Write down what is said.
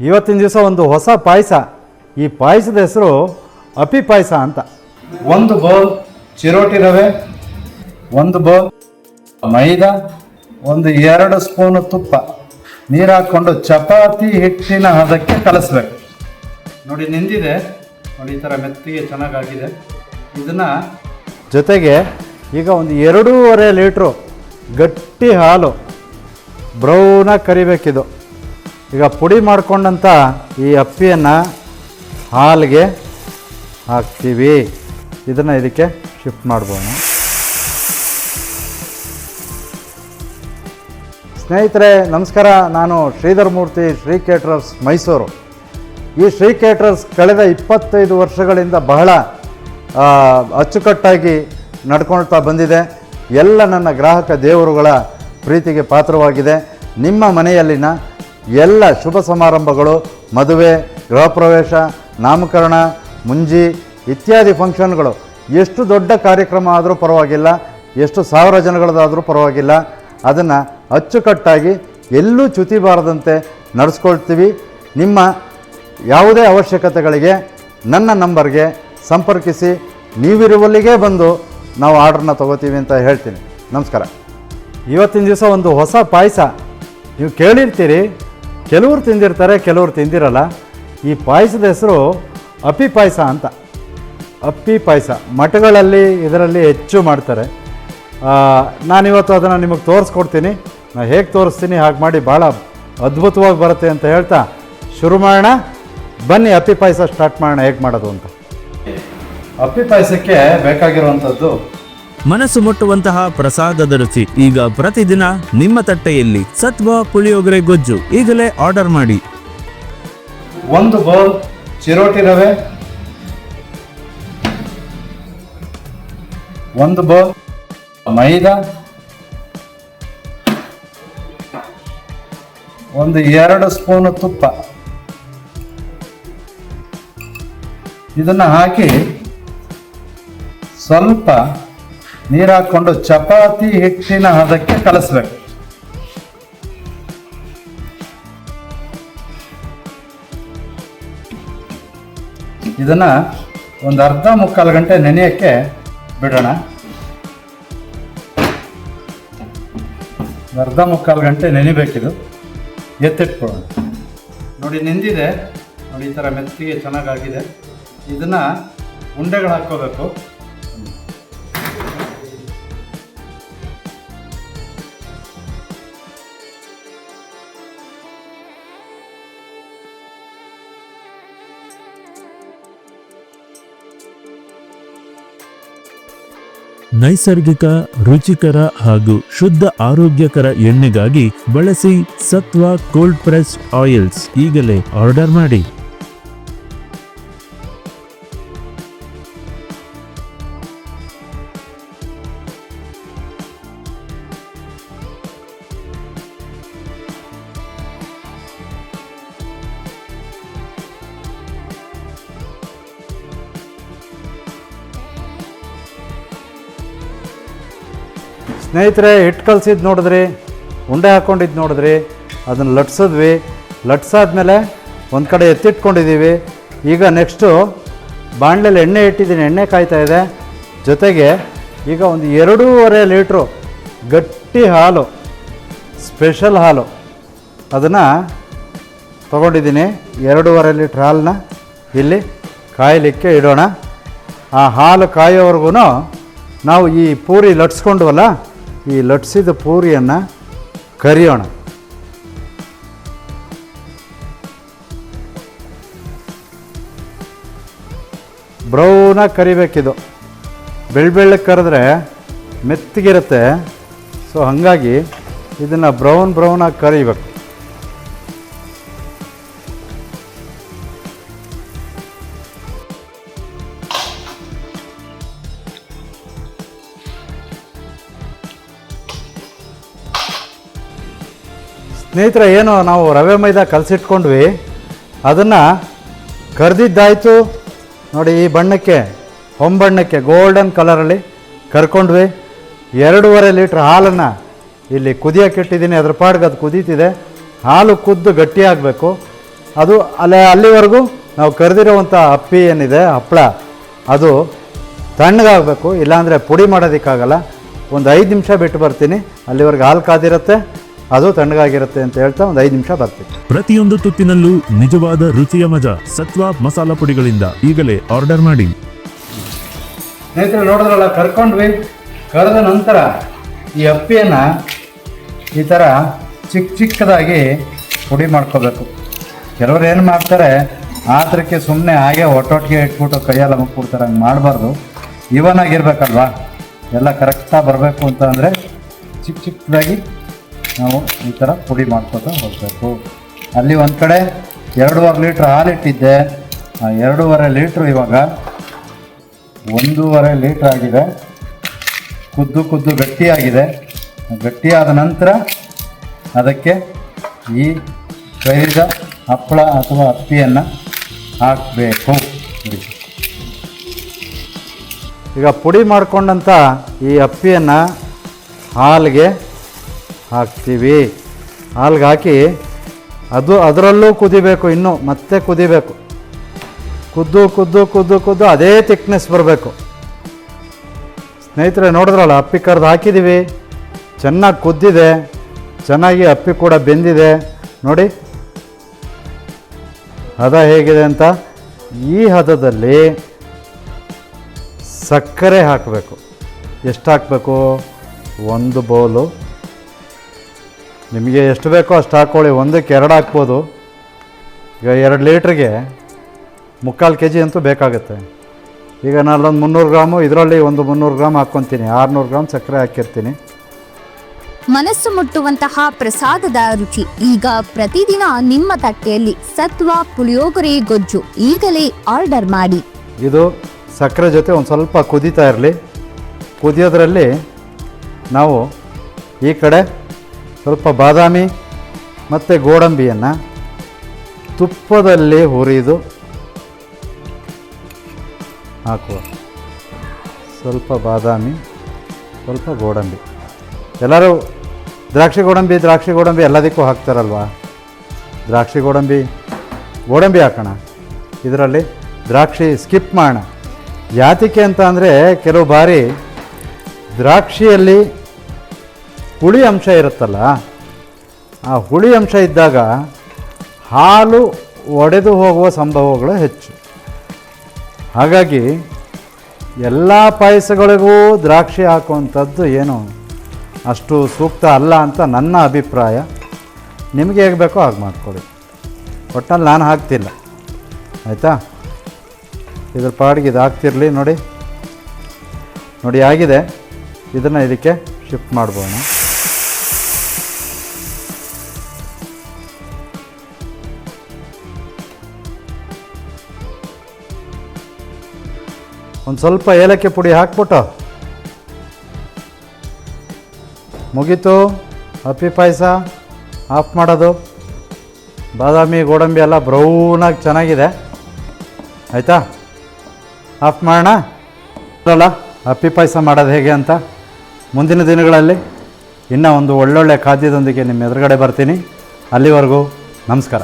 ಇವತ್ತಿನ ದಿವಸ ಒಂದು ಹೊಸ ಪಾಯಸ. ಈ ಪಾಯಸದ ಹೆಸರು ಅಪಿ ಪಾಯಸ ಅಂತ. ಒಂದು ಬೌಲ್ ಚಿರೋಟಿ ರವೆ ಒಂದು ಬೌಲ್ ಮೈದಾ ಒಂದು ಎರಡು ಸ್ಪೂನು ತುಪ್ಪ. ನೀರು ಹಾಕ್ಕೊಂಡು ಚಪಾತಿ ಹಿಟ್ಟಿನ ಹದಕ್ಕೆ ಕಲಿಸ್ಬೇಕು. ನೋಡಿ ನಿಂದಿದೆ. ನೋಡಿ ಈ ಥರ ಮೆತ್ತಿಗೆ ಚೆನ್ನಾಗಾಗಿದೆ. ಇದನ್ನು ಜೊತೆಗೆ ಈಗ ಒಂದು ಎರಡೂವರೆ ಲೀಟ್ರು ಗಟ್ಟಿ ಹಾಲು. ಬ್ರೌನಾಗಿ ಕರಿಬೇಕಿದು. ಈಗ ಪುಡಿ ಮಾಡಿಕೊಂಡಂಥ ಈ ಅಪ್ಪಿಯನ್ನು ಹಾಲಿಗೆ ಹಾಕ್ತೀವಿ. ಇದನ್ನು ಇದಕ್ಕೆ ಶಿಫ್ಟ್ ಮಾಡ್ಬೋದು ಸ್ನೇಹಿತರೆ, ನಮಸ್ಕಾರ. ನಾನು ಶ್ರೀಧರ್ ಮೂರ್ತಿ, ಶ್ರೀ ಕೇಟ್ರರ್ಸ್ ಮೈಸೂರು. ಈ ಶ್ರೀ ಕೇಟ್ರರ್ಸ್ ಕಳೆದ ಇಪ್ಪತ್ತೈದು ವರ್ಷಗಳಿಂದ ಬಹಳ ಅಚ್ಚುಕಟ್ಟಾಗಿ ನಡ್ಕೊಳ್ತಾ ಬಂದಿದೆ. ಎಲ್ಲ ನನ್ನ ಗ್ರಾಹಕ ದೇವರುಗಳ ಪ್ರೀತಿಗೆ ಪಾತ್ರವಾಗಿದೆ. ನಿಮ್ಮ ಮನೆಯಲ್ಲಿನ ಎಲ್ಲ ಶುಭ ಸಮಾರಂಭಗಳು, ಮದುವೆ ಗೃಹ ಪ್ರವೇಶ ನಾಮಕರಣ, ಮುಂಜಿ ಇತ್ಯಾದಿ ಫಂಕ್ಷನ್ಗಳು. ಎಷ್ಟು ದೊಡ್ಡ ಕಾರ್ಯಕ್ರಮ ಆದರೂ ಪರವಾಗಿಲ್ಲ, ಎಷ್ಟು ಸಾವಿರ ಜನಗಳದಾದರೂ ಪರವಾಗಿಲ್ಲ. ಅದನ್ನು ಅಚ್ಚುಕಟ್ಟಾಗಿ ಎಲ್ಲೂ ಚ್ಯುತಿ ಬಾರದಂತೆ ನಡೆಸ್ಕೊಳ್ತೀವಿ. ನಿಮ್ಮ ಯಾವುದೇ ಅವಶ್ಯಕತೆಗಳಿಗೆ ನನ್ನ ನಂಬರ್ಗೆ ಸಂಪರ್ಕಿಸಿ, ನೀವಿರುವಲ್ಲಿಗೆ ಬಂದು ನಾವು ಆರ್ಡ್ರನ್ನ ತೊಗೋತೀವಿ ಅಂತ ಹೇಳ್ತೀನಿ. ನಮಸ್ಕಾರ. ಇವತ್ತಿನ ದಿವಸ ಒಂದು ಹೊಸ ಪಾಯಸ. ನೀವು ಕೇಳಿರ್ತೀರಿ ಕೆಲವರು ತಿಂದಿರ್ತಾರೆ, ಕೆಲವರು ತಿಂದಿರಲ್ಲ. ಈ ಪಾಯಸದ ಹೆಸರು ಅಪ್ಪಿ ಪಾಯಸ ಅಂತ. ಅಪ್ಪಿ ಪಾಯಸ. ಮಠಗಳಲ್ಲಿ ಇದರಲ್ಲಿ ಹೆಚ್ಚು ಮಾಡ್ತಾರೆ. ನಾನಿವತ್ತು ಅದನ್ನು ನಿಮಗೆ ತೋರಿಸ್ಕೊಡ್ತೀನಿ. ನಾನು ಹೇಗೆ ತೋರಿಸ್ತೀನಿ, ಹಾಗೆ ಮಾಡಿ ಭಾಳ ಅದ್ಭುತವಾಗಿ ಬರುತ್ತೆ ಅಂತ ಹೇಳ್ತಾ ಶುರು ಮಾಡೋಣ ಬನ್ನಿ, ಅಪ್ಪಿ ಪಾಯಸ ಸ್ಟಾರ್ಟ್ ಮಾಡೋಣ. ಹೇಗೆ ಮಾಡೋದು ಅಂತ. ಅಪ್ಪಿ ಪಾಯಸಕ್ಕೆ ಬೇಕಾಗಿರುವಂಥದ್ದು ಮನಸ್ಸು ಮುಟ್ಟುವಂತಹ ಪ್ರಸಾದದ ರುಚಿ ಈಗ ಪ್ರತಿದಿನ ನಿಮ್ಮ ತಟ್ಟೆಯಲ್ಲಿ ಸತ್ವ, ಪುಳಿಯೋಗರೆ, ಗೊಜ್ಜು ಈಗಲೇ ಆರ್ಡರ್ ಮಾಡಿ. ಒಂದು ಬೌಲ್ ಚಿರೋಟಿ ರವೆ, ಒಂದು ಬೌಲ್ ಮೈದಾ, ಒಂದು ಎರಡು ಸ್ಪೂನ್ ತುಪ್ಪ. ಇದನ್ನು ಹಾಕಿ ಸ್ವಲ್ಪ ನೀರು ಹಾಕ್ಕೊಂಡು ಚಪಾತಿ ಹಿಟ್ಟಿನ ಹದಕ್ಕೆ ಕಲಿಸ್ಬೇಕು. ಇದನ್ನ ಒಂದು ಅರ್ಧ ಮುಕ್ಕಾಲು ಗಂಟೆ ನೆನೆಯೋಕ್ಕೆ ಬಿಡೋಣ. ಅರ್ಧ ಮುಕ್ಕಾಲು ಗಂಟೆ ನೆನಿಬೇಕಿದು. ಎತ್ತಿಟ್ಕೊಳ್ಳೋಣ. ನೋಡಿ ನೆಂದಿದೆ ನೋಡಿ ಈ ಥರ ಮೆತ್ತಿಗೆ ಚೆನ್ನಾಗಾಗಿದೆ. ಇದನ್ನು ಉಂಡೆಗಳು ಹಾಕ್ಕೋಬೇಕು ನೈಸರ್ಗಿಕ ರುಚಿಕರ ಹಾಗೂ ಶುದ್ಧ ಆರೋಗ್ಯಕರ ಎಣ್ಣೆಗಾಗಿ ಬಳಸಿ ಸತ್ವ ಕೋಲ್ಡ್ ಪ್ರೆಸ್ ಆಯಿಲ್ಸ್ ಈಗಲೇ ಆರ್ಡರ್ ಮಾಡಿ. ಸ್ನೇಹಿತರೆ ಹಿಟ್ಟು ಕಲಸಿದ್ದು ನೋಡಿದ್ರಿ, ಉಂಡೆ ಹಾಕ್ಕೊಂಡಿದ್ದು ನೋಡಿದ್ರಿ, ಅದನ್ನು ಲಟ್ಸಿದ್ವಿ. ಲಟ್ಸಾದ್ಮೇಲೆ ಒಂದು ಕಡೆ ಎತ್ತಿಟ್ಕೊಂಡಿದ್ದೀವಿ ಈಗ ನೆಕ್ಸ್ಟು ಬಾಣಲೆಯಲ್ಲಿ ಎಣ್ಣೆ ಇಟ್ಟಿದ್ದೀನಿ, ಎಣ್ಣೆ ಕಾಯ್ತಾ ಇದೆ. ಜೊತೆಗೆ ಈಗ ಒಂದು ಎರಡೂವರೆ ಲೀಟ್ರು ಗಟ್ಟಿ ಹಾಲು, ಸ್ಪೆಷಲ್ ಹಾಲು, ಅದನ್ನು ತೊಗೊಂಡಿದ್ದೀನಿ. ಎರಡೂವರೆ ಲೀಟ್ರ್ ಹಾಲನ್ನ ಇಲ್ಲಿ ಕಾಯಲಿಕ್ಕೆ ಇಡೋಣ. ಆ ಹಾಲು ಕಾಯೋವರೆಗೂ ನಾವು ಈ ಪೂರಿ ಲಟ್ಸ್ಕೊಂಡ್ವಲ್ಲ ಈ ಲಟ್ಸಿದ ಪೂರಿಯನ್ನು ಕರಿಯೋಣ. ಬ್ರೌನಾಗಿ ಕರಿಬೇಕಿದು. ಬೆಳ್ಳ ಬೆಳ್ಳಗೆ ಕರೆದ್ರೆ ಮೆತ್ತಗಿರುತ್ತೆ. ಸೊ ಹಾಗಾಗಿ ಇದನ್ನು ಬ್ರೌನ್ ಬ್ರೌನಾಗಿ ಕರಿಬೇಕು. ಸ್ನೇಹಿತರೆ, ಏನು ನಾವು ರವೆ ಮೈದಾ ಕಲಸಿಟ್ಕೊಂಡ್ವಿ. ಅದನ್ನು ಕರೆದಿದ್ದಾಯಿತು. ನೋಡಿ, ಈ ಬಣ್ಣಕ್ಕೆ, ಹೊಂಬಣ್ಣಕ್ಕೆ ಗೋಲ್ಡನ್ ಕಲರಲ್ಲಿ ಕರ್ಕೊಂಡ್ವಿ. ಎರಡೂವರೆ ಲೀಟ್ರ್ ಹಾಲನ್ನು ಇಲ್ಲಿ ಕುದಿಯೋಕೆ ಇಟ್ಟಿದ್ದೀನಿ. ಅದ್ರ ಪಾಡ್ಗೆ ಅದು ಕುದೀತಿದೆ. ಹಾಲು ಕುದ್ದು ಗಟ್ಟಿಯಾಗಬೇಕು ಅದು ಅಲ್ಲೇ, ಅಲ್ಲಿವರೆಗೂ ನಾವು ಕರೆದಿರುವಂಥ ಅಪ್ಪಿ ಏನಿದೆ, ಹಪ್ಪಳ, ಅದು ತಣ್ಣಗಾಗಬೇಕು. ಇಲ್ಲಾಂದರೆ ಪುಡಿ ಮಾಡೋದಕ್ಕಾಗಲ್ಲ. ಒಂದು ಐದು ನಿಮಿಷ ಬಿಟ್ಟು ಬರ್ತೀನಿ. ಅಲ್ಲಿವರೆಗೆ ಹಾಲು ಕಾದಿರುತ್ತೆ. ಅದು ತಣ್ಣಗಾಗಿರುತ್ತೆ ಅಂತ ಹೇಳ್ತಾ ಒಂದು ಐದು ನಿಮಿಷ ಬರ್ತೀವಿ ಪ್ರತಿಯೊಂದು ತುತ್ತಿನಲ್ಲೂ ನಿಜವಾದ ರುಚಿಯ ಮಜಾ ಸತ್ವ ಮಸಾಲ ಪುಡಿಗಳಿಂದ ಈಗಲೇ ಆರ್ಡರ್ ಮಾಡಿ. ಸ್ನೇಹಿತರೆ ನೋಡಿದ್ರಲ್ಲ ಕರ್ಕೊಂಡ್ವಿ ಕರೆದ ನಂತರ ಈ ಅಪ್ಪಿಯನ್ನು ಈ ಥರ ಚಿಕ್ಕ ಚಿಕ್ಕದಾಗಿ ಪುಡಿ ಮಾಡ್ಕೋಬೇಕು. ಕೆಲವರು ಏನು ಮಾಡ್ತಾರೆ ಆತರಕ್ಕೆ ಸುಮ್ಮನೆ ಹಾಗೆ ಒಟ್ಟೊಟ್ಟಿಗೆ ಇಟ್ಬಿಟ್ಟು ಕೈಯೆಲ್ಲ ಮುಕ್ಬಿಡ್ತಾರೆ ಹಂಗೆ ಮಾಡಬಾರ್ದು. ಇವನ್ ಆಗಿರ್ಬೇಕಲ್ವಾ ಎಲ್ಲ ಕರೆಕ್ಟಾಗಿ ಬರಬೇಕು ಅಂತ ಅಂದರೆ ಚಿಕ್ಕ ಚಿಕ್ಕದಾಗಿ ನಾವು ಈ ಥರ ಪುಡಿ ಮಾಡ್ಕೊತಾ ಹೋಗಬೇಕು. ಅಲ್ಲಿ ಒಂದು ಕಡೆ ಎರಡೂವರೆ ಲೀಟ್ರ್ ಹಾಲಿಟ್ಟಿದ್ದೆ ಆ ಎರಡೂವರೆ ಲೀಟ್ರ್ ಇವಾಗ ಒಂದೂವರೆ ಲೀಟ್ರ್ ಆಗಿದೆ. ಕುದ್ದು ಕುದ್ದು ಗಟ್ಟಿಯಾಗಿದೆ. ಗಟ್ಟಿಯಾದ ನಂತರ ಅದಕ್ಕೆ ಈ ಕೈದ ಹಪ್ಪಳ ಅಥವಾ ಅಪ್ಪಿಯನ್ನು ಹಾಕಬೇಕು. ಈಗ ಪುಡಿ ಮಾಡಿಕೊಂಡಂಥ ಈ ಅಪ್ಪಿಯನ್ನು ಹಾಲಿಗೆ ಹಾಕ್ತೀವಿ. ಹಾಲ್ಗೆ ಹಾಕಿ ಅದು ಅದರಲ್ಲೂ ಕುದಿಬೇಕು ಇನ್ನೂ, ಮತ್ತೆ ಕುದಿಬೇಕು. ಕುದ್ದು ಕುದ್ದು ಕುದ್ದು ಕುದ್ದು ಅದೇ ತಿಕ್ನೆಸ್ ಬರಬೇಕು. ಸ್ನೇಹಿತರೆ, ನೋಡಿದ್ರಲ್ಲ, ಅಪ್ಪಿ ಕರೆದು ಹಾಕಿದ್ದೀವಿ ಚೆನ್ನಾಗಿ ಕುದ್ದಿದೆ. ಚೆನ್ನಾಗಿ ಅಪ್ಪಿ ಕೂಡ ಬೆಂದಿದೆ. ನೋಡಿ. ಹದ ಹೇಗಿದೆ ಅಂತ. ಈ ಹದದಲ್ಲಿ ಸಕ್ಕರೆ ಹಾಕಬೇಕು. ಎಷ್ಟು ಹಾಕಬೇಕು? ಒಂದು ಬೌಲು ನಿಮಗೆ ಎಷ್ಟು ಬೇಕೋ ಅಷ್ಟು ಹಾಕ್ಕೊಳ್ಳಿ ಒಂದಕ್ಕೆ ಎರಡು ಹಾಕ್ಬೋದು. ಈಗ ಎರಡು ಲೀಟ್ರಿಗೆ ಮುಕ್ಕಾಲು ಕೆ ಜಿ ಅಂತೂ ಬೇಕಾಗುತ್ತೆ. ಈಗ ನಾನೊಂದು ಮುನ್ನೂರು ಗ್ರಾಮು ಇದರಲ್ಲಿ ಒಂದು ಮುನ್ನೂರು ಗ್ರಾಮ್ ಹಾಕ್ಕೊತೀನಿ. ಆರುನೂರು ಗ್ರಾಮ್ ಸಕ್ಕರೆ ಹಾಕಿರ್ತೀನಿ. ಮನಸ್ಸು ಮುಟ್ಟುವಂತಹ ಪ್ರಸಾದದ ರುಚಿ. ಈಗ ಪ್ರತಿದಿನ ನಿಮ್ಮ ತಟ್ಟೆಯಲ್ಲಿ ಸತ್ವ ಪುಳಿಯೋಗರೆ ಗೊಜ್ಜು ಈಗಲೇ ಆರ್ಡರ್ ಮಾಡಿ. ಇದು ಸಕ್ಕರೆ ಜೊತೆ ಒಂದು ಸ್ವಲ್ಪ ಕುದೀತಾ ಇರಲಿ. ಕುದಿಯೋದ್ರಲ್ಲಿ ನಾವು ಈ ಕಡೆ ಸ್ವಲ್ಪ ಬಾದಾಮಿ ಮತ್ತು ಗೋಡಂಬಿಯನ್ನು ತುಪ್ಪದಲ್ಲಿ ಹುರಿದು ಹಾಕುವ. ಸ್ವಲ್ಪ ಬಾದಾಮಿ, ಸ್ವಲ್ಪ ಗೋಡಂಬಿ. ಎಲ್ಲರೂ ದ್ರಾಕ್ಷಿ ಗೋಡಂಬಿ ದ್ರಾಕ್ಷಿ ಗೋಡಂಬಿ ಎಲ್ಲದಕ್ಕೂ ಹಾಕ್ತಾರಲ್ವಾ? ದ್ರಾಕ್ಷಿ ಗೋಡಂಬಿ ಗೋಡಂಬಿ ಹಾಕೋಣ. ಇದರಲ್ಲಿ ದ್ರಾಕ್ಷಿ ಸ್ಕಿಪ್ ಮಾಡೋಣ. ಯಾತಿಕೆ ಅಂತ ಅಂದರೆ ಕೆಲವು ಬಾರಿ ದ್ರಾಕ್ಷಿಯಲ್ಲಿ ಹುಳಿ ಅಂಶ ಇರುತ್ತಲ್ಲ, ಆ ಹುಳಿ ಅಂಶ ಇದ್ದಾಗ ಹಾಲು ಒಡೆದು ಹೋಗುವ ಸಂಭವಗಳು ಹೆಚ್ಚು. ಹಾಗಾಗಿ ಎಲ್ಲ ಪಾಯಸಗಳಿಗೂ ದ್ರಾಕ್ಷಿ ಹಾಕುವಂಥದ್ದು ಏನು ಅಷ್ಟು ಸೂಕ್ತ ಅಲ್ಲ ಅಂತ ನನ್ನ ಅಭಿಪ್ರಾಯ. ನಿಮಗೆ ಹೇಗೆ ಬೇಕೋ ಹಾಗೆ ಮಾಡಿಕೊಡಿ ಒಟ್ಟಲ್ಲಿ ನಾನು ಹಾಕ್ತಿಲ್ಲ. ಆಯಿತಾ? ಇದ್ರ ಪಾಡಿಗೆ ಇದು ಹಾಕ್ತಿರಲಿ ನೋಡಿ. ನೋಡಿ, ಆಗಿದೆ. ಇದನ್ನು ಇದಕ್ಕೆ ಶಿಫ್ಟ್ ಮಾಡ್ಬೋಣ. ಒಂದು ಸ್ವಲ್ಪ ಏಲಕ್ಕಿ ಪುಡಿ ಹಾಕ್ಬಿಟ್ಟು. ಮುಗೀತು. ಅಪ್ಪಿ ಪಾಯಸ ಆಫ್ ಮಾಡೋದು. ಬಾದಾಮಿ, ಗೋಡಂಬಿ ಎಲ್ಲ ಬ್ರೌನಾಗಿ ಚೆನ್ನಾಗಿದೆ. ಆಯಿತಾ? ಆಫ್ ಮಾಡೋಣ? ಅಲ್ಲ ಅಪ್ಪಿ ಪಾಯಸ ಮಾಡೋದು ಹೇಗೆ ಅಂತ. ಮುಂದಿನ ದಿನಗಳಲ್ಲಿ ಇನ್ನೂ ಒಂದು ಒಳ್ಳೊಳ್ಳೆ ಖಾದ್ಯದೊಂದಿಗೆ ನಿಮ್ಮ ಎದುರುಗಡೆ ಬರ್ತೀನಿ. ಅಲ್ಲಿವರೆಗೂ ನಮಸ್ಕಾರ.